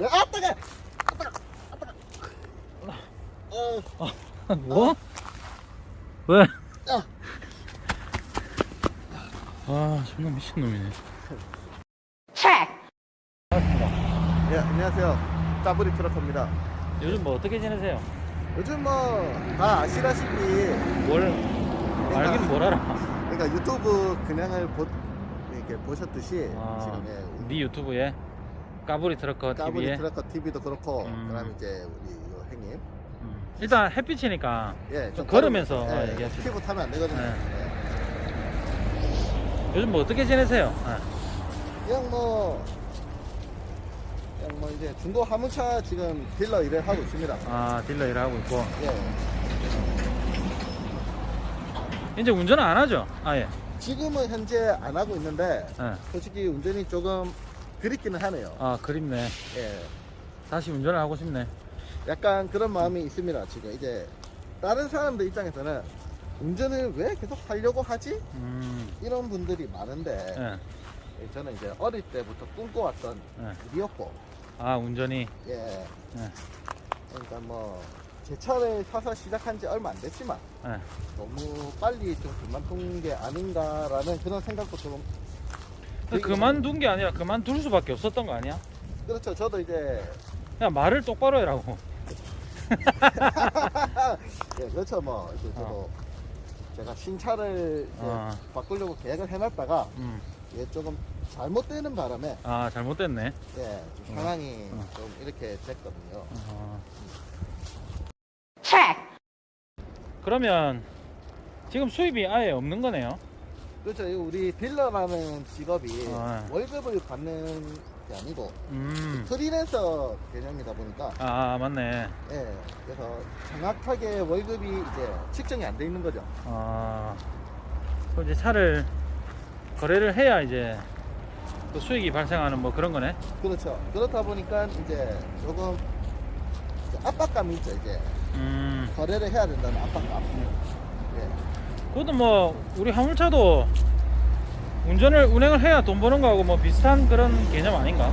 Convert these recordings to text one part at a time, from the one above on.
네, 아 따가. 아 따가. 아 따가. 어, 뭐? 왜? 야. 아, 존나 미친놈이네. 네, 안녕하세요. 따브리 트럭커입니다. 요즘 뭐 어떻게 지내세요? 요즘 뭐 다 아시다시피 뭘, 알긴 뭘 알아. 그러니까 유튜브 그냥을 보, 이렇게 보셨듯이 아, 지금 예, 네 유튜브에 까불이 트럭커 까브리 TV에 트럭커 TV도 그렇고 음. 그다음에 이제 우리 요 형님 음. 일단 햇빛이니까 예, 좀 걸으면서 걸으면, 어, 얘기하시죠. 피부 타면 안 되거든요. 네. 예. 요즘 뭐 어떻게 지내세요? 아, 그냥 뭐 그냥 뭐 이제 중고 화물차 지금 딜러 일을 하고 있습니다. 아, 딜러 일하고 있고 예. 이제 운전은 안 하죠? 아 예. 지금은 현재 안 하고 있는데 예. 솔직히 운전이 조금 그립기는 하네요. 아 그립네. 예. 다시 운전을 하고 싶네. 약간 그런 마음이 있습니다. 지금 이제 다른 사람들 입장에서는 운전을 왜 계속 하려고 하지? 음, 이런 분들이 많은데 예. 저는 이제 어릴 때부터 꿈꿔왔던 예. 일이었고 아 운전이. 예. 예. 그러니까 뭐 제 차를 사서 시작한 지 얼마 안 됐지만 예. 너무 빨리 좀 그만둔 게 아닌가라는 그런 생각도 좀 들기도 그만둔 게 아니라 그만둘 수밖에 없었던 거 아니야? 그렇죠 저도 이제 그냥 말을 똑바로 해라고. 예 그렇죠 뭐 이제 저도 제가 신차를 이제 아. 바꾸려고 계획을 해놨다가 음. 이게 조금 잘못되는 바람에 아 잘못됐네. 예, 좀 어. 상황이 어. 좀 이렇게 됐거든요. 어. 그러면 지금 수입이 아예 없는 거네요. 그렇죠. 이 우리 딜러라는 직업이 아. 월급을 받는 게 아니고 음. 프리랜서 개념이다 보니까 아 맞네. 예, 그래서 정확하게 월급이 이제 측정이 안 돼 있는 거죠. 아. 그럼 이제 차를 거래를 해야 이제 또 수익이 발생하는 뭐 그런 거네. 그렇죠. 그렇다 보니까 이제 조금 이제 압박감이 있죠. 이제 음. 거래를 해야 된다는 압박감. 예. 그것도 뭐 우리 화물차도 운전을 운행을 해야 돈 버는 거하고 뭐 비슷한 그런 개념 아닌가?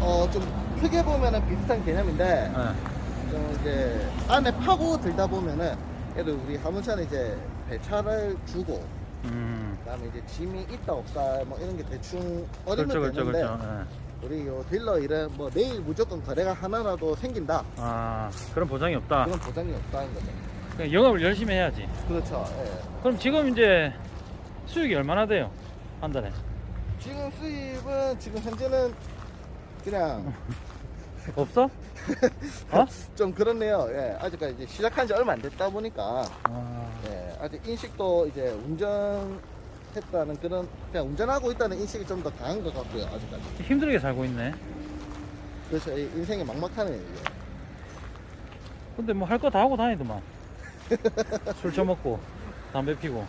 어, 좀 크게 보면은 비슷한 개념인데 예. 좀 이제 안에 파고 들다 보면은 예를 우리 화물차는 이제 배차를 주고 음. 그다음에 이제 짐이 있다 없다 뭐 이런 게 대충 어리면 그렇죠, 그렇죠, 되는데 그렇죠. 예. 우리 요 딜러 일은 뭐 내일 무조건 거래가 하나라도 생긴다 아 그런 보장이 없다. 그런 보장이 없다는 거죠. 그냥 영업을 열심히 해야지. 그렇죠. 예. 그럼 지금 이제 수익이 얼마나 돼요? 한 달에? 지금 수입은 지금 현재는 그냥 없어? 어? 좀 그렇네요. 예. 아직까지 이제 시작한 지 얼마 안 됐다 보니까 아, 예. 아직 인식도 이제 운전했다는 그런 그냥 운전하고 있다는 인식이 좀 더 강한 것 같고요. 아직까지. 힘들게 살고 있네. 그래서 이 인생이 막막하네요. 이게. 근데 뭐 할 거 다 하고 다니더만. 술 처먹고 담배 피고.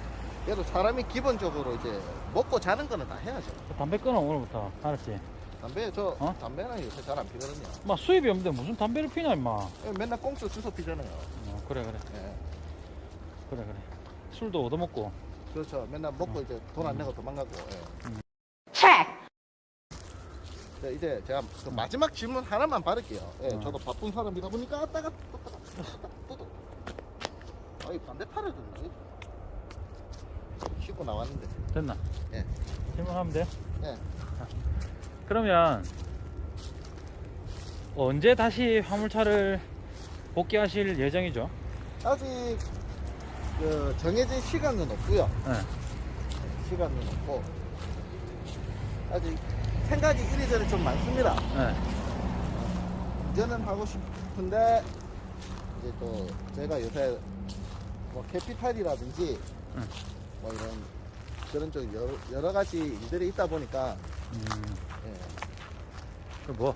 그래도 사람이 기본적으로 이제 먹고 자는 거는 다 해야죠. 담배 끊어 오늘부터. 알았지? 담배 저 어? 담배는 요새 잘 안 피거든요. 막 수입이 없는데 무슨 담배를 피냐 임마. 예, 맨날 꽁수 주워 피잖아요. 어, 그래 그래 예. 그래 그래. 술도 얻어먹고. 그렇죠. 맨날 먹고 이제 돈 안 내고 도망가고. 예. 음. 네, 이제 제가 그 마지막 질문 하나만 받을게요. 예, 어. 저도 바쁜 사람이다 보니까 따가 아이 반대팔을 줬나? 씻고 나왔는데. 됐나? 예. 질문하면 돼? 예. 그러면 언제 다시 화물차를 복귀하실 예정이죠? 아직 그 정해진 시간은 없고요. 네. 시간은 없고 아직 생각이 이리저리 좀 많습니다. 네. 운전은 하고 싶은데 이제 또 제가 요새 뭐 캐피탈이라든지 응. 뭐 이런 그런 좀 여러, 여러 가지 일들이 있다 보니까 음, 예, 그 뭐?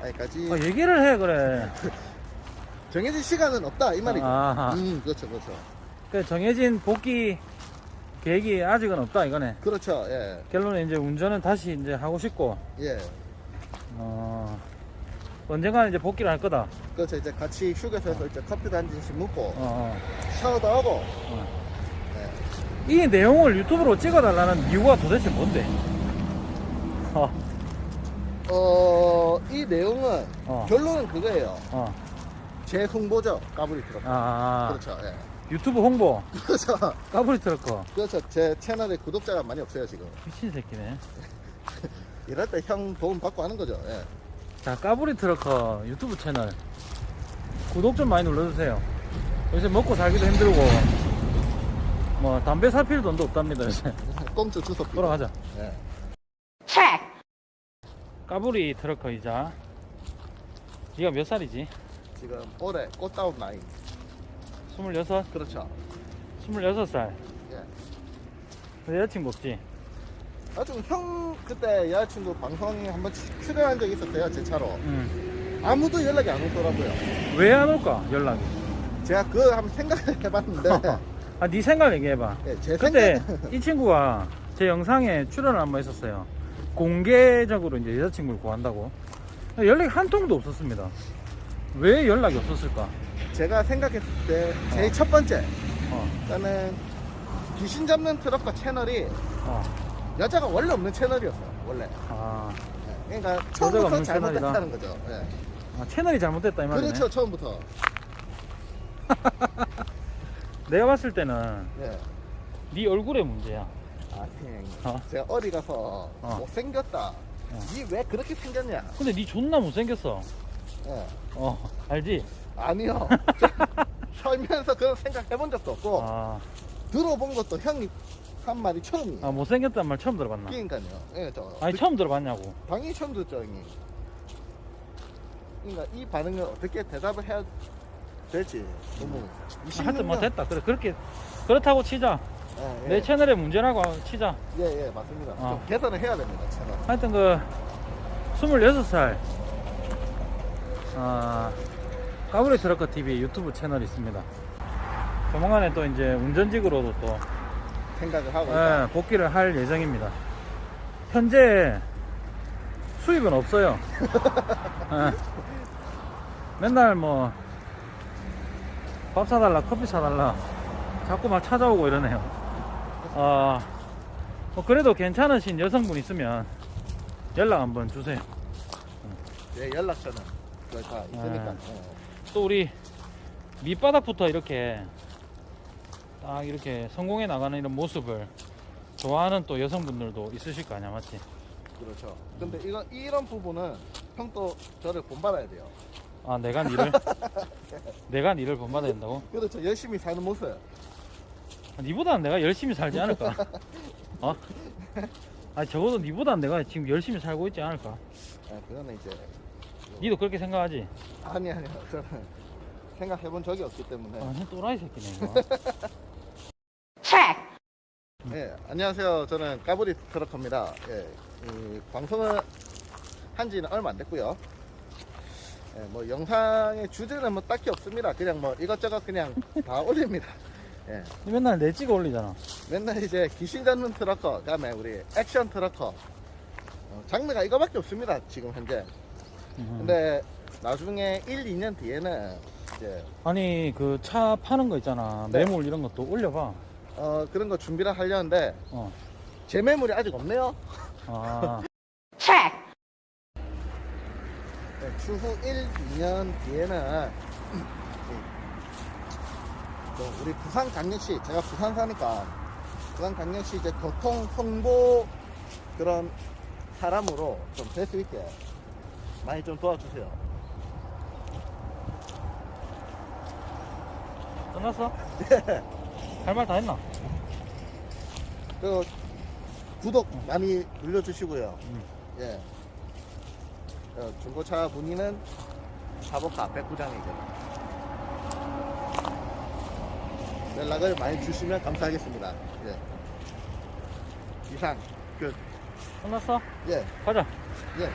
아직까지 아, 얘기를 해 그래. 정해진 시간은 없다 이 말이죠. 아하. 음 그렇죠 그렇죠 그 정해진 복귀 계획이 아직은 없다 이거네. 그렇죠 예 결론은 이제 운전은 다시 이제 하고 싶고 예. 어, 언젠가는 이제 복귀를 할 거다. 그렇죠 이제 같이 휴게소에서 이제 커피도 한 잔씩 먹고 어, 어. 샤워도 하고 어. 예. 이 내용을 유튜브로 찍어달라는 이유가 도대체 뭔데? 어, 어, 이 내용은 어. 결론은 그거예요. 어. 제 홍보죠. 까불이 트럭. 아, 그렇죠. 예. 유튜브 홍보. 그렇죠. 까불이 트럭커. 그렇죠. 제 채널에 구독자가 많이 없어요 지금. 미친 새끼네. 이럴 때 형 도움 받고 하는 거죠. 예. 자, 까불이 트럭커 유튜브 채널. 구독 좀 많이 눌러주세요. 요새 먹고 살기도 힘들고, 뭐, 담배 살 필요 돈도 없답니다, 요새. 꽁주 주소. 돌아가자. 예. 까불이 트럭커이자. 네가 몇 살이지? 지금 올해 꽃다운 나이. 26? 그렇죠. 26살. 예. 여자친구 없지? 나중 형 그때 여자친구 방송에 한번 출- 출연한 적이 있었어요 제 차로. 응. 아무도 연락이 안 오더라고요. 왜 안 올까, 연락이? 제가 그거 한번 생각을 해봤는데. 아, 네 생각 얘기해봐. 예, 제 근데 생각. 이 친구가 제 영상에 출연을 한 번 했었어요. 공개적으로 이제 여자친구를 구한다고. 연락이 한 통도 없었습니다. 왜 연락이 없었을까? 제가 생각했을 때 제일 어. 첫 번째 어, 일단은 귀신 잡는 트럭과 채널이 어. 여자가 원래 없는 채널이었어요 원래 아, 예, 그러니까 처음부터. 잘못했다는 거죠 예. 아, 채널이 잘못됐다 이 말이네. 그렇죠 처음부터 내가 봤을 때는 예. 네 얼굴의 문제야. 아, 형. 어. 제가 어디 가서 어. 못생겼다 어. 니왜 그렇게 생겼냐 근데 네 존나 못생겼어. 예. 어, 알지? 아니요 살면서 그런 생각 해본 적도 없고 아, 들어본 것도 형이 한 말이 처음이에요 아 못생겼다는 말 처음 들어봤나? 그러니까요 예, 저 아니 처음 들어봤냐고. 당연히 처음 듣죠 형님 그러니까 이 반응을 어떻게 대답을 해야 될지 너무 하여튼 뭐 26년 됐다. 그래 그렇게 그렇다고 치자. 예, 예. 내 채널의 문제라고 치자. 예, 예, 맞습니다. 어. 좀 개선을 해야 됩니다, 채널. 하여튼 그 26살 아, 까브리 트럭커 TV 유튜브 채널이 있습니다. 조만간에 또 이제 운전직으로도 또 생각을 하고 예, 있다. 복귀를 할 예정입니다. 현재 수입은 없어요. 예. 맨날 뭐 밥 사달라, 커피 사달라 자꾸 막 찾아오고 이러네요. 아, 뭐 그래도 괜찮으신 여성분 있으면 연락 한번 주세요. 예, 연락처는 그다 있으니까. 네. 예. 또 우리 밑바닥부터 이렇게 딱 이렇게 성공해 나가는 이런 모습을 좋아하는 또 여성분들도 있으실 거 아니야, 맞지? 그렇죠. 근데 이거 이런 부분은 형도 저를 본받아야 돼요. 아, 내가 니를 내가 니를 본받아야 된다고? 그렇죠. 열심히 사는 모습. 아, 니보다는 내가 열심히 살지 않을까? 어? 아, 적어도 니보다는 내가 지금 열심히 살고 있지 않을까? 예, 그거는 이제 니도 그렇게 생각하지? 아니 아니요. 저는 생각해본 적이 없기 때문에. 아, 형 또라이 새끼네 이거. 예, 안녕하세요. 저는 까브리 트럭커입니다. 예, 이 방송을 한 지는 얼마 안 됐고요. 예, 뭐 영상의 주제는 뭐 딱히 없습니다. 그냥 뭐 이것저것 그냥 다 올립니다. 예, 니 맨날 내 찍어 올리잖아. 맨날 이제 귀신 잡는 트럭커, 그다음에 우리 액션 트럭커. 어, 장르가 이거밖에 없습니다. 지금 현재. 음. 근데 나중에 1, 2년 뒤에는 이제 아니 그 차 파는 거 있잖아. 네. 매물 이런 것도 올려봐. 어, 그런 거 준비를 하려는데 어. 제 매물이 아직 없네요. 아. 네, 추후 1, 2년 뒤에는 또 우리 부산 강력시 제가 부산 사니까 부산 강력시 이제 교통 홍보 그런 사람으로 좀 될 수 있게 많이 좀 도와주세요. 끝났어? 할 말 다 했나? 그리고 구독 많이 눌러주시고요. 음. 예. 어, 중고차 문의는 사보카 백구장이죠. 연락을 많이 주시면 감사하겠습니다. 예. 이상 끝. 끝났어? 예. 가자. 예.